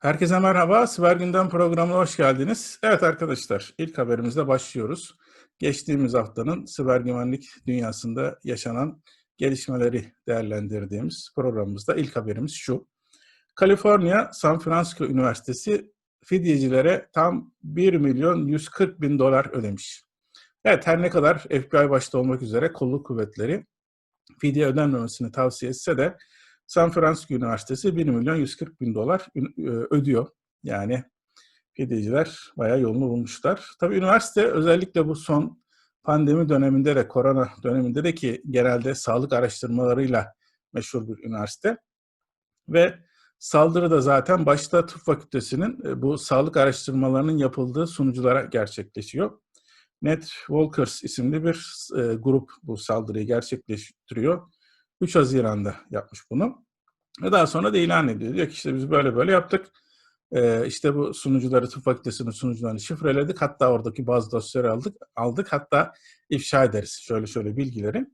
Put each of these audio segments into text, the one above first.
Herkese merhaba, Siber Gündem programına hoş geldiniz. Evet arkadaşlar, ilk haberimizle başlıyoruz. Geçtiğimiz haftanın siber güvenlik dünyasında yaşanan gelişmeleri değerlendirdiğimiz programımızda ilk haberimiz şu. Kaliforniya San Francisco Üniversitesi fidyecilere tam 1 milyon 140 bin dolar ödemiş. Evet her ne kadar FBI başta olmak üzere kolluk kuvvetleri fidye ödenmemesini tavsiye etse de San Francisco Üniversitesi 1 milyon 140 bin dolar e, ödüyor. Yani fidyeciler bayağı yolunu bulmuşlar. Tabii üniversite özellikle bu son pandemi döneminde de korona döneminde de ki genelde sağlık araştırmalarıyla meşhur bir üniversite. Ve saldırı da zaten başta tıp fakültesinin e, bu sağlık araştırmalarının yapıldığı sunuculara gerçekleşiyor. Net Walkers isimli bir e, grup bu saldırıyı gerçekleştiriyor 3 Haziran'da yapmış bunu. Ve daha sonra da ilan ediyor. Diyor ki işte biz böyle böyle yaptık. Ee, işte bu sunucuları, tıp fakültesinin sunucularını şifreledik. Hatta oradaki bazı dosyaları aldık. aldık. Hatta ifşa ederiz şöyle şöyle bilgileri.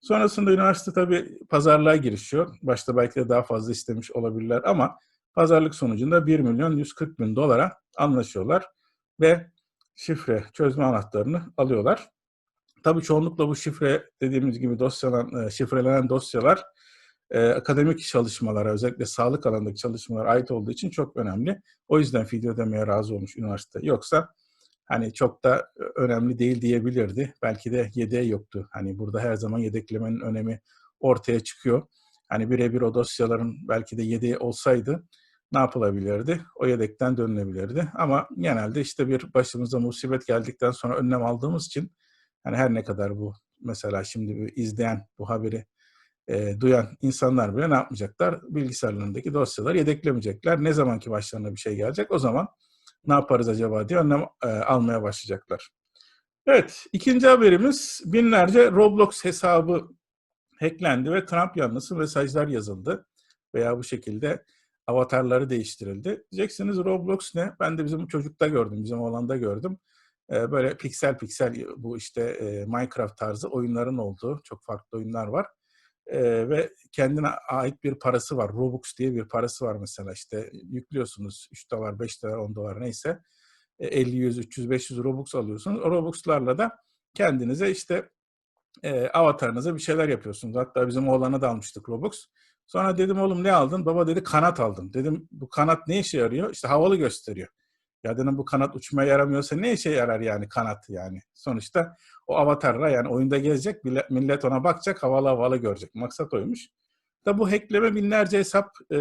Sonrasında üniversite tabii pazarlığa girişiyor. Başta belki de daha fazla istemiş olabilirler ama pazarlık sonucunda 1 milyon 140 bin dolara anlaşıyorlar ve şifre çözme anahtarını alıyorlar. Tabii çoğunlukla bu şifre dediğimiz gibi dosyalan, e, şifrelenen dosyalar e, akademik çalışmalara özellikle sağlık alanındaki çalışmalara ait olduğu için çok önemli. O yüzden fidye ödemeye razı olmuş üniversite. Yoksa hani çok da önemli değil diyebilirdi. Belki de yedeği yoktu. Hani burada her zaman yedeklemenin önemi ortaya çıkıyor. Hani birebir o dosyaların belki de yedeği olsaydı ne yapılabilirdi? O yedekten dönülebilirdi. Ama genelde işte bir başımıza musibet geldikten sonra önlem aldığımız için yani her ne kadar bu mesela şimdi izleyen bu haberi e, duyan insanlar bile ne yapmayacaklar? Bilgisayarlarındaki dosyaları yedeklemeyecekler. Ne zamanki başlarına bir şey gelecek o zaman ne yaparız acaba diye önlem e, almaya başlayacaklar. Evet, ikinci haberimiz binlerce Roblox hesabı hacklendi ve Trump yanlısı mesajlar yazıldı veya bu şekilde avatarları değiştirildi. Diyeceksiniz Roblox ne? Ben de bizim çocukta gördüm, bizim oğlanda gördüm böyle piksel piksel bu işte Minecraft tarzı oyunların olduğu çok farklı oyunlar var. ve kendine ait bir parası var. Robux diye bir parası var mesela işte yüklüyorsunuz 3 dolar, 5 dolar, 10 dolar neyse 50, 100, 300, 500 Robux alıyorsunuz. Robux'larla da kendinize işte e, avatarınıza bir şeyler yapıyorsunuz. Hatta bizim oğlana da almıştık Robux. Sonra dedim oğlum ne aldın? Baba dedi kanat aldım. Dedim bu kanat ne işe yarıyor? İşte havalı gösteriyor. Ya dedim bu kanat uçmaya yaramıyorsa ne işe yarar yani kanat yani. Sonuçta o avatarla yani oyunda gezecek millet ona bakacak havalı havalı görecek. Maksat oymuş. Da bu hackleme binlerce hesap e,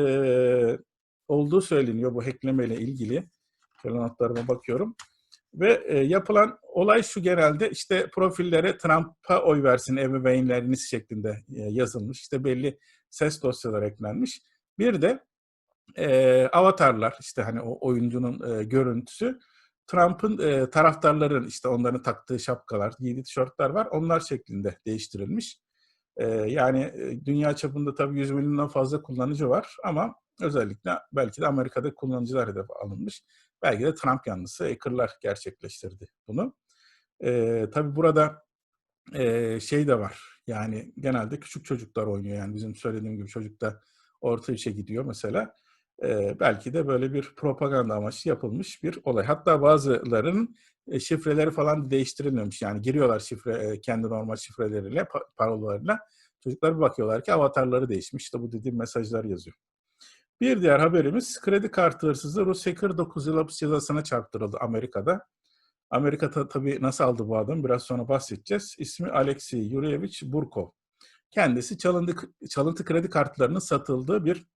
olduğu söyleniyor bu hackleme ile ilgili. Şöyle notlarıma bakıyorum. Ve e, yapılan olay şu genelde işte profillere Trump'a oy versin ebeveynleriniz şeklinde e, yazılmış. İşte belli ses dosyaları eklenmiş. Bir de e, avatarlar işte hani o oyuncunun e, görüntüsü Trump'ın e, taraftarların işte onların taktığı şapkalar, giydiği tişörtler var. Onlar şeklinde değiştirilmiş. E, yani dünya çapında tabii 100 milyondan fazla kullanıcı var ama özellikle belki de Amerika'da kullanıcılar hedef alınmış. Belki de Trump yanlısı hackerlar gerçekleştirdi bunu. E, tabii burada e, şey de var. Yani genelde küçük çocuklar oynuyor. Yani bizim söylediğim gibi çocuk da orta işe gidiyor mesela e, belki de böyle bir propaganda amaçlı yapılmış bir olay. Hatta bazılarının e, şifreleri falan değiştirilmemiş. Yani giriyorlar şifre e, kendi normal şifreleriyle, pa- parolalarıyla. Çocuklar bir bakıyorlar ki avatarları değişmiş. İşte bu dediğim mesajlar yazıyor. Bir diğer haberimiz kredi kartı hırsızı Rus hacker 9 yıl hapis cezasına çarptırıldı Amerika'da. Amerika ta- tabii nasıl aldı bu adam biraz sonra bahsedeceğiz. İsmi Alexey Yurievich Burkov. Kendisi çalındı, çalıntı kredi kartlarının satıldığı bir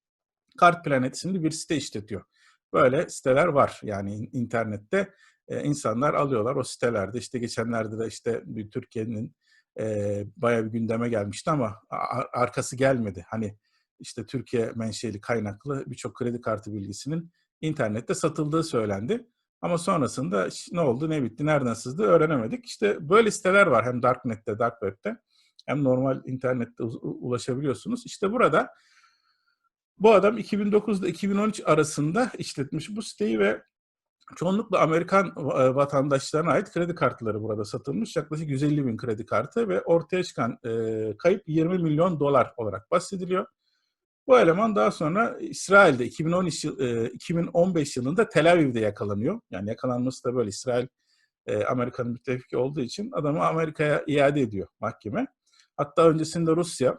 Kart Planet isimli bir site işletiyor. Böyle siteler var yani internette e, insanlar alıyorlar o sitelerde işte geçenlerde de işte bir Türkiye'nin e, bayağı bir gündeme gelmişti ama arkası gelmedi. Hani işte Türkiye menşeli kaynaklı birçok kredi kartı bilgisinin internette satıldığı söylendi. Ama sonrasında ne oldu, ne bitti, nereden sızdı öğrenemedik. İşte böyle siteler var hem Darknet'te, Dark Web'te hem normal internette ulaşabiliyorsunuz. İşte burada bu adam 2009 ile 2013 arasında işletmiş bu siteyi ve çoğunlukla Amerikan e, vatandaşlarına ait kredi kartları burada satılmış. Yaklaşık 150 bin kredi kartı ve ortaya çıkan e, kayıp 20 milyon dolar olarak bahsediliyor. Bu eleman daha sonra İsrail'de 2013 yıl, e, 2015 yılında Tel Aviv'de yakalanıyor. Yani yakalanması da böyle İsrail e, Amerika'nın müttefiki olduğu için adamı Amerika'ya iade ediyor mahkeme. Hatta öncesinde Rusya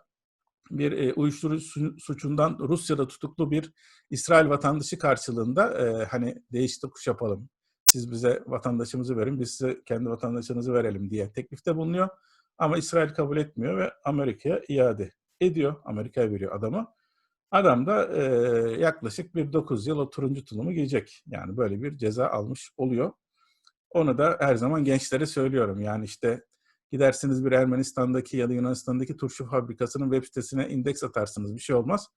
bir e, uyuşturucu suçundan Rusya'da tutuklu bir İsrail vatandaşı karşılığında e, hani değişti kuş yapalım. Siz bize vatandaşımızı verin, biz size kendi vatandaşınızı verelim diye teklifte bulunuyor. Ama İsrail kabul etmiyor ve Amerika'ya iade ediyor. Amerika'ya veriyor adamı. Adam da e, yaklaşık bir 9 yıl o turuncu tulumu giyecek. Yani böyle bir ceza almış oluyor. Onu da her zaman gençlere söylüyorum. Yani işte gidersiniz bir Ermenistan'daki ya da Yunanistan'daki turşu fabrikasının web sitesine indeks atarsınız. Bir şey olmaz.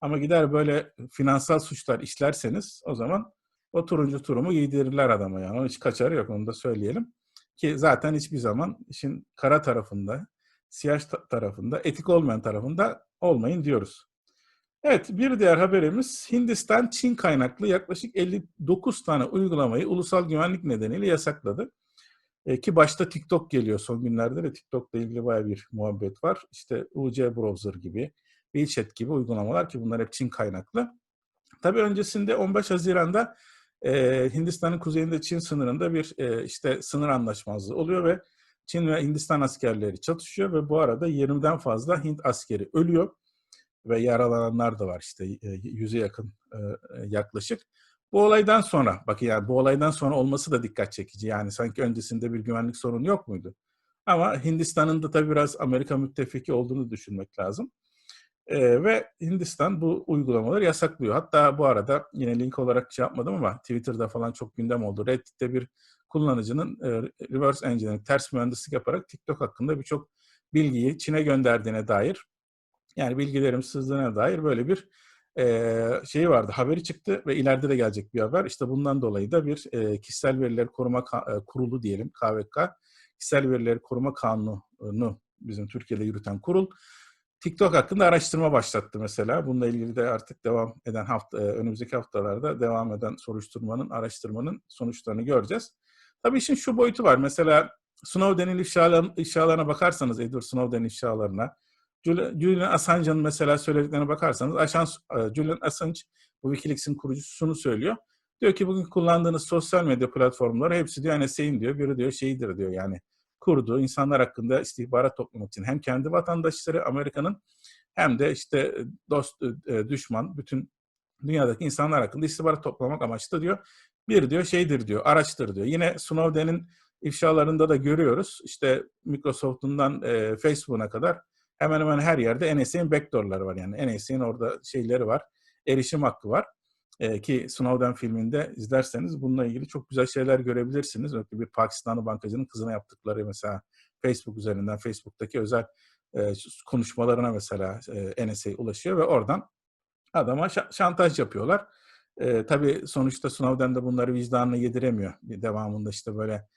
Ama gider böyle finansal suçlar işlerseniz o zaman o turuncu turumu giydirirler adama yani. Onun hiç kaçarı yok onu da söyleyelim. Ki zaten hiçbir zaman işin kara tarafında, siyah tarafında, etik olmayan tarafında olmayın diyoruz. Evet, bir diğer haberimiz Hindistan Çin kaynaklı yaklaşık 59 tane uygulamayı ulusal güvenlik nedeniyle yasakladı. E, ki başta TikTok geliyor son günlerde de TikTok'la ilgili baya bir muhabbet var. İşte UC Browser gibi, WeChat gibi uygulamalar ki bunlar hep Çin kaynaklı. Tabii öncesinde 15 Haziran'da e, Hindistan'ın kuzeyinde Çin sınırında bir e, işte sınır anlaşmazlığı oluyor ve Çin ve Hindistan askerleri çatışıyor ve bu arada 20'den fazla Hint askeri ölüyor ve yaralananlar da var işte yüze yakın yaklaşık. Bu olaydan sonra, bakın yani bu olaydan sonra olması da dikkat çekici. Yani sanki öncesinde bir güvenlik sorunu yok muydu? Ama Hindistan'ın da tabii biraz Amerika müttefiki olduğunu düşünmek lazım. Ee, ve Hindistan bu uygulamaları yasaklıyor. Hatta bu arada yine link olarak şey yapmadım ama Twitter'da falan çok gündem oldu. Reddit'te bir kullanıcının e, reverse engineering, ters mühendislik yaparak TikTok hakkında birçok bilgiyi Çin'e gönderdiğine dair yani bilgilerim sızdığına dair böyle bir e, şey vardı. Haberi çıktı ve ileride de gelecek bir haber. İşte bundan dolayı da bir e, kişisel verileri koruma ka- kurulu diyelim KVK. Kişisel verileri koruma kanunu bizim Türkiye'de yürüten kurul TikTok hakkında araştırma başlattı mesela. Bununla ilgili de artık devam eden hafta önümüzdeki haftalarda devam eden soruşturmanın, araştırmanın sonuçlarını göreceğiz. Tabii işin şu boyutu var. Mesela Snowden'in ifşalarına bakarsanız, Edward Snowden'in ifşalarına, Julian Assange'ın mesela söylediklerine bakarsanız e, Julian Assange bu Wikileaks'in kurucusunu söylüyor. Diyor ki bugün kullandığınız sosyal medya platformları hepsi diyor NSA'in diyor. Biri diyor şeyidir diyor yani kurduğu insanlar hakkında istihbarat toplamak için hem kendi vatandaşları Amerika'nın hem de işte dost, e, düşman bütün dünyadaki insanlar hakkında istihbarat toplamak amaçlı diyor. Bir diyor şeydir diyor, araçtır diyor. Yine Snowden'in ifşalarında da görüyoruz. İşte Microsoft'undan e, Facebook'una kadar hemen hemen her yerde NSA'nin backdoor'ları var. Yani NSA'nin orada şeyleri var. Erişim hakkı var. E, ki Snowden filminde izlerseniz bununla ilgili çok güzel şeyler görebilirsiniz. Özellikle bir Pakistanlı bankacının kızına yaptıkları mesela Facebook üzerinden Facebook'taki özel e, konuşmalarına mesela e, NSA ulaşıyor ve oradan adama şantaj yapıyorlar. E, tabii sonuçta Snowden de bunları vicdanına yediremiyor. Devamında işte böyle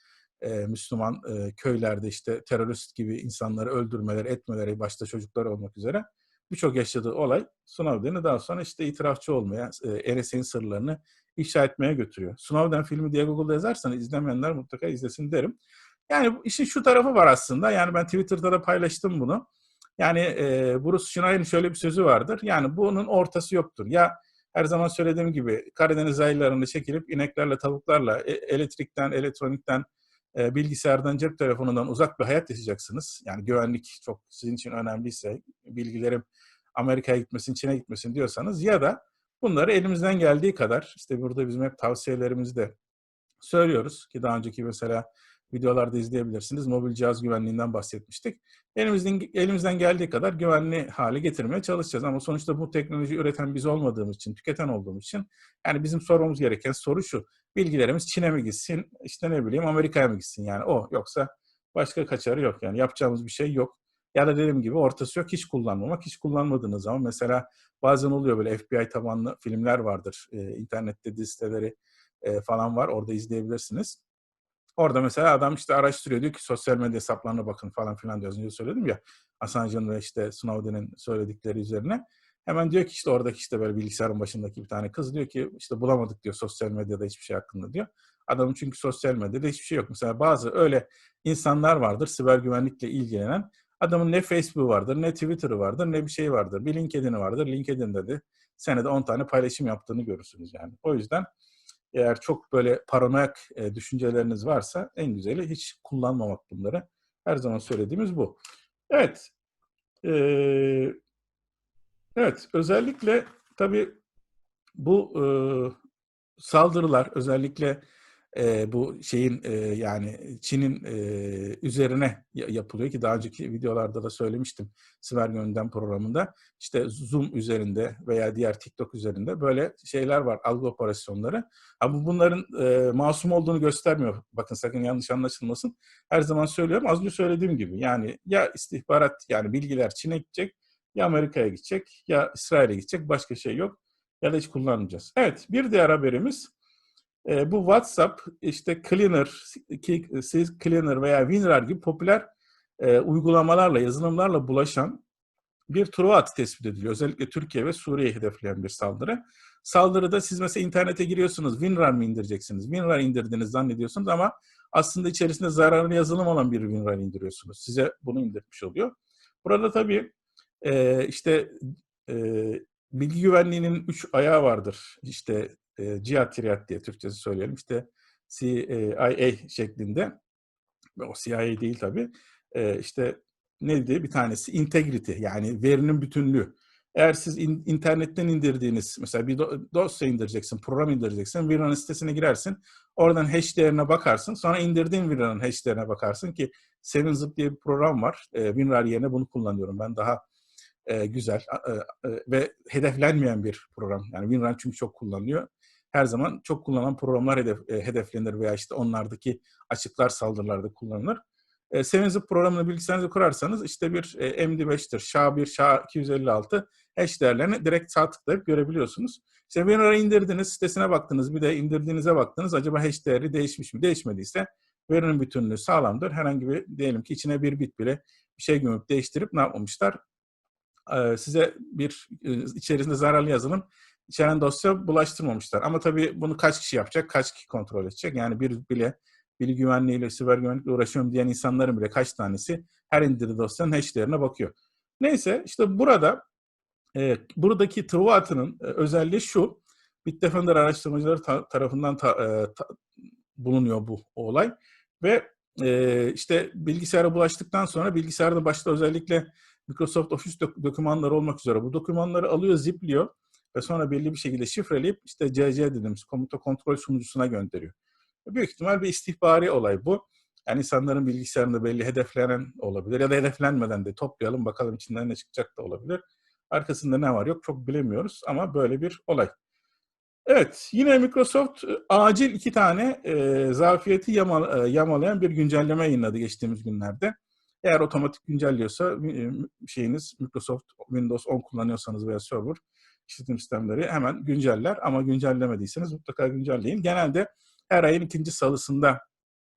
Müslüman köylerde işte terörist gibi insanları öldürmeleri, etmeleri başta çocuklar olmak üzere birçok yaşadığı olay Snowden'i daha sonra işte itirafçı olmaya, e, sırlarını ifşa etmeye götürüyor. Snowden filmi diye Google'da yazarsanız izlemeyenler mutlaka izlesin derim. Yani işin şu tarafı var aslında. Yani ben Twitter'da da paylaştım bunu. Yani e, Bruce Schneider'in şöyle bir sözü vardır. Yani bunun ortası yoktur. Ya her zaman söylediğim gibi Karadeniz aylarında çekilip ineklerle, tavuklarla, e, elektrikten, elektronikten, e, bilgisayardan, cep telefonundan uzak bir hayat yaşayacaksınız. Yani güvenlik çok sizin için önemliyse, bilgilerim Amerika'ya gitmesin, Çin'e gitmesin diyorsanız ya da bunları elimizden geldiği kadar, işte burada bizim hep tavsiyelerimizde söylüyoruz ki daha önceki mesela videolarda izleyebilirsiniz. Mobil cihaz güvenliğinden bahsetmiştik. Elimizden, elimizden geldiği kadar güvenli hale getirmeye çalışacağız. Ama sonuçta bu teknoloji üreten biz olmadığımız için, tüketen olduğumuz için yani bizim sormamız gereken soru şu. Bilgilerimiz Çin'e mi gitsin, işte ne bileyim Amerika'ya mı gitsin yani o. Yoksa başka kaçarı yok yani yapacağımız bir şey yok. Ya da dediğim gibi ortası yok hiç kullanmamak. Hiç kullanmadığınız zaman mesela bazen oluyor böyle FBI tabanlı filmler vardır. Ee, internette dizi siteleri e, falan var. Orada izleyebilirsiniz. Orada mesela adam işte araştırıyor diyor ki sosyal medya hesaplarına bakın falan filan diyor. Az önce söyledim ya Assange'ın ve işte Snowden'in söyledikleri üzerine. Hemen diyor ki işte oradaki işte böyle bilgisayarın başındaki bir tane kız diyor ki işte bulamadık diyor sosyal medyada hiçbir şey hakkında diyor. Adamın çünkü sosyal medyada hiçbir şey yok. Mesela bazı öyle insanlar vardır siber güvenlikle ilgilenen Adamın ne Facebook'u vardır, ne Twitter'ı vardır, ne bir şey vardır. Bir LinkedIn'i vardır. LinkedIn'de de senede 10 tane paylaşım yaptığını görürsünüz yani. O yüzden eğer çok böyle paranoyak e, düşünceleriniz varsa en güzeli hiç kullanmamak bunları. Her zaman söylediğimiz bu. Evet. Ee, evet. Özellikle tabii bu e, saldırılar özellikle e, bu şeyin e, yani Çin'in e, üzerine yapılıyor ki daha önceki videolarda da söylemiştim Siber Gündem programında. İşte Zoom üzerinde veya diğer TikTok üzerinde böyle şeyler var algı operasyonları. Ama bunların e, masum olduğunu göstermiyor. Bakın sakın yanlış anlaşılmasın. Her zaman söylüyorum az önce söylediğim gibi yani ya istihbarat yani bilgiler Çin'e gidecek ya Amerika'ya gidecek ya İsrail'e gidecek başka şey yok ya da hiç kullanmayacağız. Evet bir diğer haberimiz e, bu WhatsApp, işte Cleaner, Sys Cleaner veya WinRAR gibi popüler e, uygulamalarla, yazılımlarla bulaşan bir Truva tespit ediliyor. Özellikle Türkiye ve Suriye'yi hedefleyen bir saldırı. Saldırıda siz mesela internete giriyorsunuz, WinRAR mı indireceksiniz? WinRAR indirdiğiniz zannediyorsunuz ama aslında içerisinde zararlı yazılım olan bir WinRAR indiriyorsunuz. Size bunu indirmiş oluyor. Burada tabii e, işte e, bilgi güvenliğinin üç ayağı vardır. İşte e, cihat triyat diye Türkçesi söyleyelim. İşte CIA şeklinde o CIA değil tabii. E, işte neydi? Bir tanesi integrity yani verinin bütünlüğü. Eğer siz in, internetten indirdiğiniz mesela bir do, dosya indireceksin, program indireceksin, WinRAR sitesine girersin. Oradan hash değerine bakarsın. Sonra indirdiğin WinRAR'ın hash değerine bakarsın ki Seven Zip diye bir program var. E, WinRAR yerine bunu kullanıyorum. Ben daha e, güzel e, e, ve hedeflenmeyen bir program. Yani WinRAR çünkü çok kullanılıyor her zaman çok kullanılan programlar hedef, e, hedeflenir veya işte onlardaki açıklar saldırılarda kullanılır. E, Sevinzip programını bilgisayarınıza kurarsanız işte bir e, MD5'tir, SHA-1, SHA-256 hash değerlerini direkt sağ tıklayıp görebiliyorsunuz. İşte WinRAR'ı indirdiniz, sitesine baktınız, bir de indirdiğinize baktınız. Acaba hash değeri değişmiş mi? Değişmediyse verinin bütünlüğü sağlamdır. Herhangi bir diyelim ki içine bir bit bile bir şey gömüp değiştirip ne yapmamışlar? Ee, size bir e, içerisinde zararlı yazılım içeren dosya bulaştırmamışlar. Ama tabii bunu kaç kişi yapacak, kaç kişi kontrol edecek? Yani bir bile bilgi güvenliğiyle, siber güvenlikle uğraşıyorum diyen insanların bile kaç tanesi her indirdiği dosyanın hash'lerine bakıyor. Neyse işte burada e, buradaki Twiat'ın e, özelliği şu. Bitdefender araştırmacıları ta, tarafından ta, e, ta, bulunuyor bu olay. Ve e, işte bilgisayara bulaştıktan sonra bilgisayarda başta özellikle Microsoft Office dok- dokümanları olmak üzere bu dokümanları alıyor, zipliyor ve sonra belli bir şekilde şifreleyip işte CC dediğimiz komuta kontrol sunucusuna gönderiyor. Büyük ihtimal bir istihbari olay bu. Yani insanların bilgisayarında belli hedeflenen olabilir ya da hedeflenmeden de toplayalım bakalım içinden ne çıkacak da olabilir. Arkasında ne var yok çok bilemiyoruz ama böyle bir olay. Evet, yine Microsoft e, acil iki tane e, zafiyeti e, yamalayan bir güncelleme yayınladı geçtiğimiz günlerde. Eğer otomatik güncelliyorsa e, şeyiniz Microsoft Windows 10 kullanıyorsanız veya server işletim sistemleri hemen günceller ama güncellemediyseniz mutlaka güncelleyin. Genelde her ayın ikinci salısında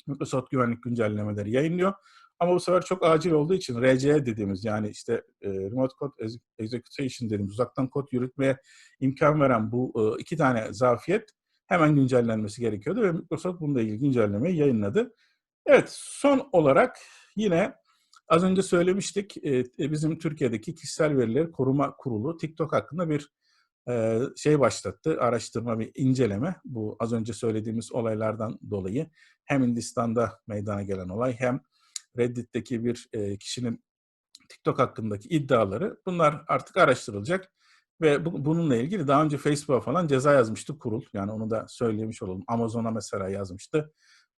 Microsoft güvenlik güncellemeleri yayınlıyor. Ama bu sefer çok acil olduğu için RCE dediğimiz yani işte e, Remote Code Execution dediğimiz uzaktan kod yürütmeye imkan veren bu e, iki tane zafiyet hemen güncellenmesi gerekiyordu ve Microsoft bununla ilgili güncellemeyi yayınladı. Evet son olarak yine az önce söylemiştik e, bizim Türkiye'deki kişisel verileri koruma kurulu TikTok hakkında bir şey başlattı, araştırma bir inceleme. Bu az önce söylediğimiz olaylardan dolayı hem Hindistan'da meydana gelen olay hem Reddit'teki bir kişinin TikTok hakkındaki iddiaları bunlar artık araştırılacak. Ve bu, bununla ilgili daha önce Facebook'a falan ceza yazmıştı kurul. Yani onu da söylemiş olalım. Amazon'a mesela yazmıştı.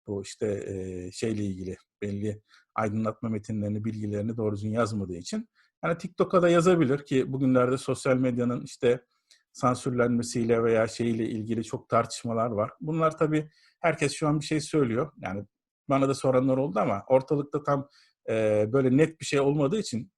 Bu işte e, şeyle ilgili belli aydınlatma metinlerini, bilgilerini doğru düzgün yazmadığı için. Yani TikTok'a da yazabilir ki bugünlerde sosyal medyanın işte sansürlenmesiyle veya şeyle ilgili çok tartışmalar var. Bunlar tabii herkes şu an bir şey söylüyor. Yani bana da soranlar oldu ama ortalıkta tam e, böyle net bir şey olmadığı için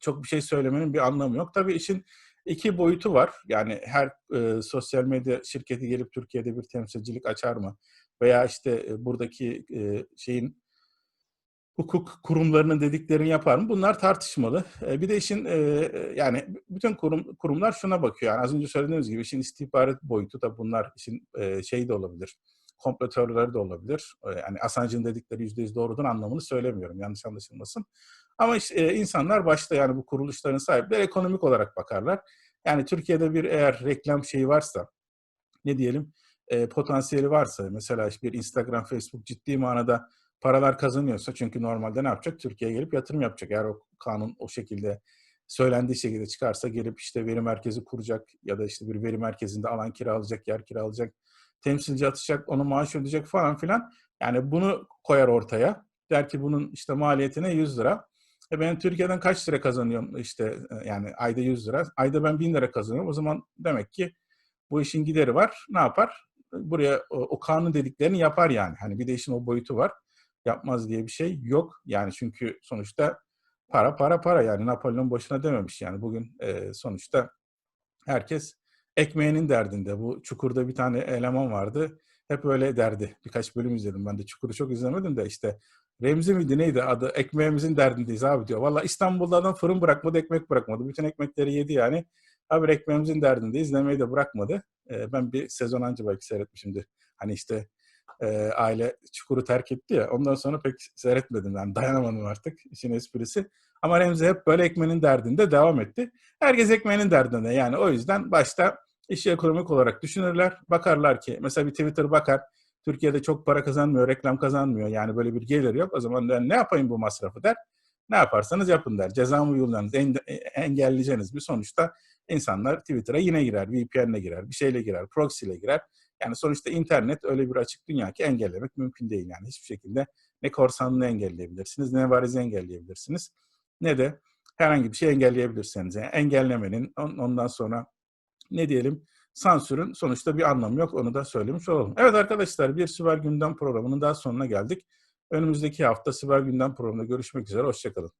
çok bir şey söylemenin bir anlamı yok. Tabii işin iki boyutu var. Yani her e, sosyal medya şirketi gelip Türkiye'de bir temsilcilik açar mı? Veya işte e, buradaki e, şeyin hukuk kurumlarının dediklerini yapar mı? Bunlar tartışmalı. E, bir de işin yani bütün kurum kurumlar şuna bakıyor. Yani az önce söylediğimiz gibi işin istihbarat boyutu da bunlar işin şey de olabilir. Komplo de olabilir. Yani Assange'ın dedikleri yüzde yüz doğrudur anlamını söylemiyorum. Yanlış anlaşılmasın. Ama işte, insanlar başta yani bu kuruluşların sahipleri ekonomik olarak bakarlar. Yani Türkiye'de bir eğer reklam şeyi varsa, ne diyelim, e, potansiyeli varsa, mesela bir Instagram, Facebook ciddi manada paralar kazanıyorsa, çünkü normalde ne yapacak? Türkiye'ye gelip yatırım yapacak. Eğer o kanun o şekilde söylendiği şekilde çıkarsa gelip işte veri merkezi kuracak ya da işte bir veri merkezinde alan kiralayacak, yer kiralayacak, temsilci atacak, onu maaş ödeyecek falan filan. Yani bunu koyar ortaya. Der ki bunun işte maliyetine 100 lira. E ben Türkiye'den kaç lira kazanıyorum işte yani ayda 100 lira. Ayda ben 1000 lira kazanıyorum. O zaman demek ki bu işin gideri var. Ne yapar? Buraya o, o kanun dediklerini yapar yani. Hani bir de işin o boyutu var. Yapmaz diye bir şey yok. Yani çünkü sonuçta para para para yani Napolyon boşuna dememiş yani bugün e, sonuçta herkes ekmeğinin derdinde. Bu Çukur'da bir tane eleman vardı. Hep öyle derdi. Birkaç bölüm izledim ben de Çukur'u çok izlemedim de işte Remzi miydi neydi adı? Ekmeğimizin derdindeyiz abi diyor. Valla İstanbul'da adam fırın bırakmadı, ekmek bırakmadı. Bütün ekmekleri yedi yani. Abi ekmeğimizin derdindeyiz. Demeyi de bırakmadı. Ee, ben bir sezon anca belki seyretmişimdir. Hani işte e, aile Çukur'u terk etti ya. Ondan sonra pek seyretmedim. Yani dayanamadım artık işin esprisi. Ama Remzi hep böyle ekmeğinin derdinde devam etti. Herkes ekmeğinin derdinde. Yani o yüzden başta işi ekonomik olarak düşünürler. Bakarlar ki mesela bir Twitter bakar. Türkiye'de çok para kazanmıyor, reklam kazanmıyor. Yani böyle bir gelir yok. O zaman ne yapayım bu masrafı der. Ne yaparsanız yapın der. Ceza mı engelleyeceğiniz bir sonuçta insanlar Twitter'a yine girer, VPN'le girer, bir şeyle girer, proxy ile girer. Yani sonuçta internet öyle bir açık dünya ki engellemek mümkün değil. Yani hiçbir şekilde ne korsanlığı engelleyebilirsiniz, ne varizi engelleyebilirsiniz, ne de herhangi bir şey engelleyebilirsiniz. Yani engellemenin ondan sonra ne diyelim sansürün sonuçta bir anlamı yok. Onu da söylemiş olalım. Evet arkadaşlar bir Siber Gündem programının daha sonuna geldik. Önümüzdeki hafta Siber Gündem programında görüşmek üzere. Hoşçakalın.